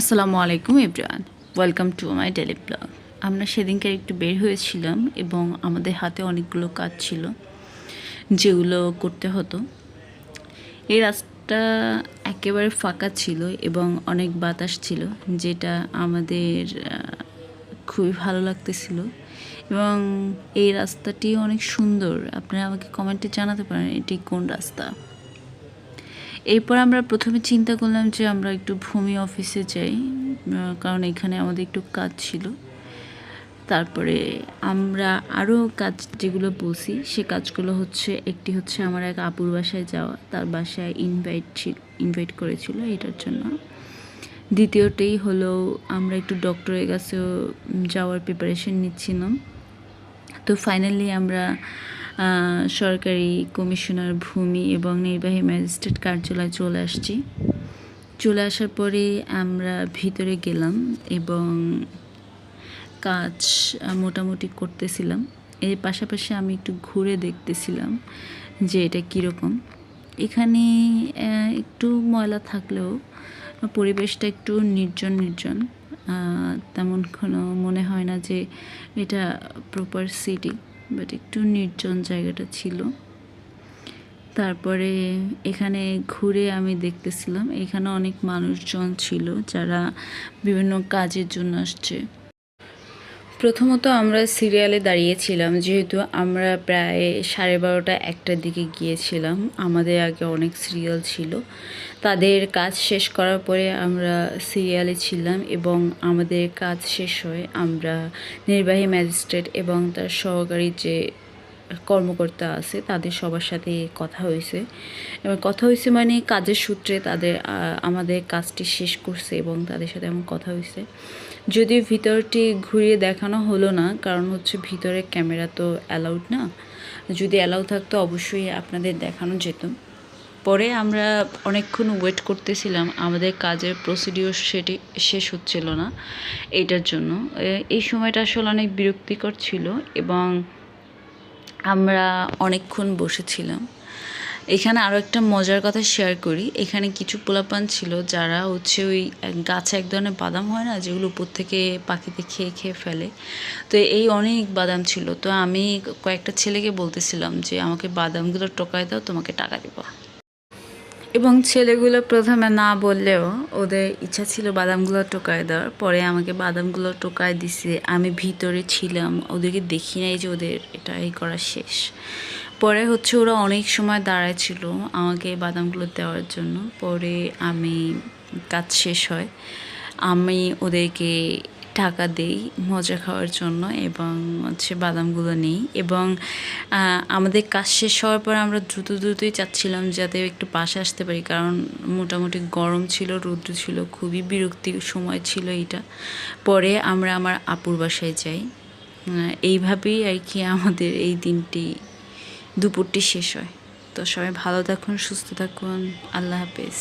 আসসালামু আলাইকুম, everyone. Welcome to my daily blog. আমরা সেদিনকার একটু বের হয়েছিলাম এবং আমাদের হাতে অনেকগুলো কাজ ছিল যেগুলো করতে হতো। এই রাস্তা একেবারে ফাঁকা ছিল এবং অনেক বাতাস ছিল, যেটা আমাদের খুবই ভালো লাগতেছিল। এবং এই রাস্তাটি অনেক সুন্দর। আপনারা আমাকে কমেন্টে জানাতে পারেন এটি কোন রাস্তা। এরপর আমরা প্রথমে চিন্তা করলাম যে আমরা একটু ভূমি অফিসে যাই কারণ এখানে আমাদের একটু কাজ ছিল। তারপরে আমরা আরও কাজ যেগুলো বলছি, সে কাজগুলো হচ্ছে, একটি হচ্ছে আমার এক আপুর বাসায় যাওয়া, তার বাসায় ইনভাইট ছিল ইনভাইট করেছিল এটার জন্য। দ্বিতীয়টাই হলো আমরা একটু ডক্টরের কাছেও যাওয়ার প্রিপারেশন নিচ্ছিলাম। তো ফাইনালি আমরা সরকারি কমিশনার ভূমি এবং নির্বাহী ম্যাজিস্ট্রেট কার্যালয়ে চলে আসছি। চলে আসার পরে আমরা ভিতরে গেলাম এবং কাজ মোটামুটি করতেছিলাম। এর পাশাপাশি আমি একটু ঘুরে দেখতেছিলাম যে এটা কীরকম। এখানে একটু ময়লা থাকলেও পরিবেশটা একটু নির্জন নির্জন। তেমন কোনো মনে হয় না যে এটা প্রপার সিটি বাট একটু নির্জন জায়গাটা ছিল। তারপরে এখানে ঘুরে আমি দেখতেছিলাম, এখানে অনেক মানুষজন ছিল যারা বিভিন্ন কাজের জন্য আসছে। প্রথমত আমরা সিরিয়ালে দাঁড়িয়েছিলাম, যেহেতু আমরা প্রায় সাড়ে বারোটা একটার দিকে গিয়েছিলাম। আমাদের আগে অনেক সিরিয়াল ছিল। তাদের কাজ শেষ করার পরে আমরা সিরিয়ালে ছিলাম এবং আমাদের কাজ শেষ হয়ে আমরা নির্বাহী ম্যাজিস্ট্রেট এবং তার সহকারী যে কর্মকর্তা আছে, তাদের সবার সাথে কথা হয়েছে। এবং কথা হয়েছে মানে কাজের সূত্রে তাদের আমাদের কাজটি শেষ করছে এবং তাদের সাথে আমার কথা হয়েছে। যদিও ভিতরটি ঘুরিয়ে দেখানো হলো না, কারণ হচ্ছে ভিতরে ক্যামেরা তো অ্যালাউড না। যদি অ্যালাউ থাকতো অবশ্যই আপনাদের দেখানো যেত। পরে আমরা অনেকক্ষণ ওয়েট করতেছিলাম, আমাদের কাজের প্রসিডিওর সেটি শেষ হচ্ছিল না, এইটার জন্য। এই সময়টা আসলে অনেক বিরক্তিকর ছিল এবং আমরা অনেকক্ষণ বসেছিলাম। এখানে আরও একটা মজার কথা শেয়ার করি। এখানে কিছু পোলাপান ছিল যারা হচ্ছে ওই গাছে এক ধরনের বাদাম হয় না, যেগুলো উপর থেকে পাখিতে খেয়ে খেয়ে ফেলে। তো এই অনেক বাদাম ছিল। তো আমি কয়েকটা ছেলেকে বলতেছিলাম যে, আমাকে বাদামগুলো টোকায় দাও, তোমাকে টাকা দেবো। এবং ছেলেগুলো প্রথমে না বললেও ওদের ইচ্ছা ছিল বাদামগুলো টোকায় দেওয়ার। পরে আমাকে বাদামগুলো টোকায় দিছে। আমি ভিতরে ছিলাম। ওদেরকে দেখি নাই যে ওদের এটা এই করা শেষ। পরে হচ্ছে ওরা অনেক সময় দাঁড়ায় ছিল আমাকে বাদামগুলো দেওয়ার জন্য। পরে আমি কাজ শেষ হয়। আমি ওদেরকে টাকা দেই মজা খাওয়ার জন্য এবং হচ্ছে বাদামগুলো নিই এবং আমাদের কাজ শেষ হওয়ার পর আমরা দ্রুত দ্রুতই চাচ্ছিলাম যাতে একটু পাশে আসতে পারি, কারণ মোটামুটি গরম ছিল রৌদ্র ছিল, খুবই বিরক্তির সময় ছিল এটা পরে আমরা আমার আপুর বাসায় যাই। এইভাবেই আর কি আমাদের এই দিনটি, দুপুরটি শেষ হয়। তো সবাই ভালো থাকুন, সুস্থ থাকুন, আল্লাহ হাফেজ।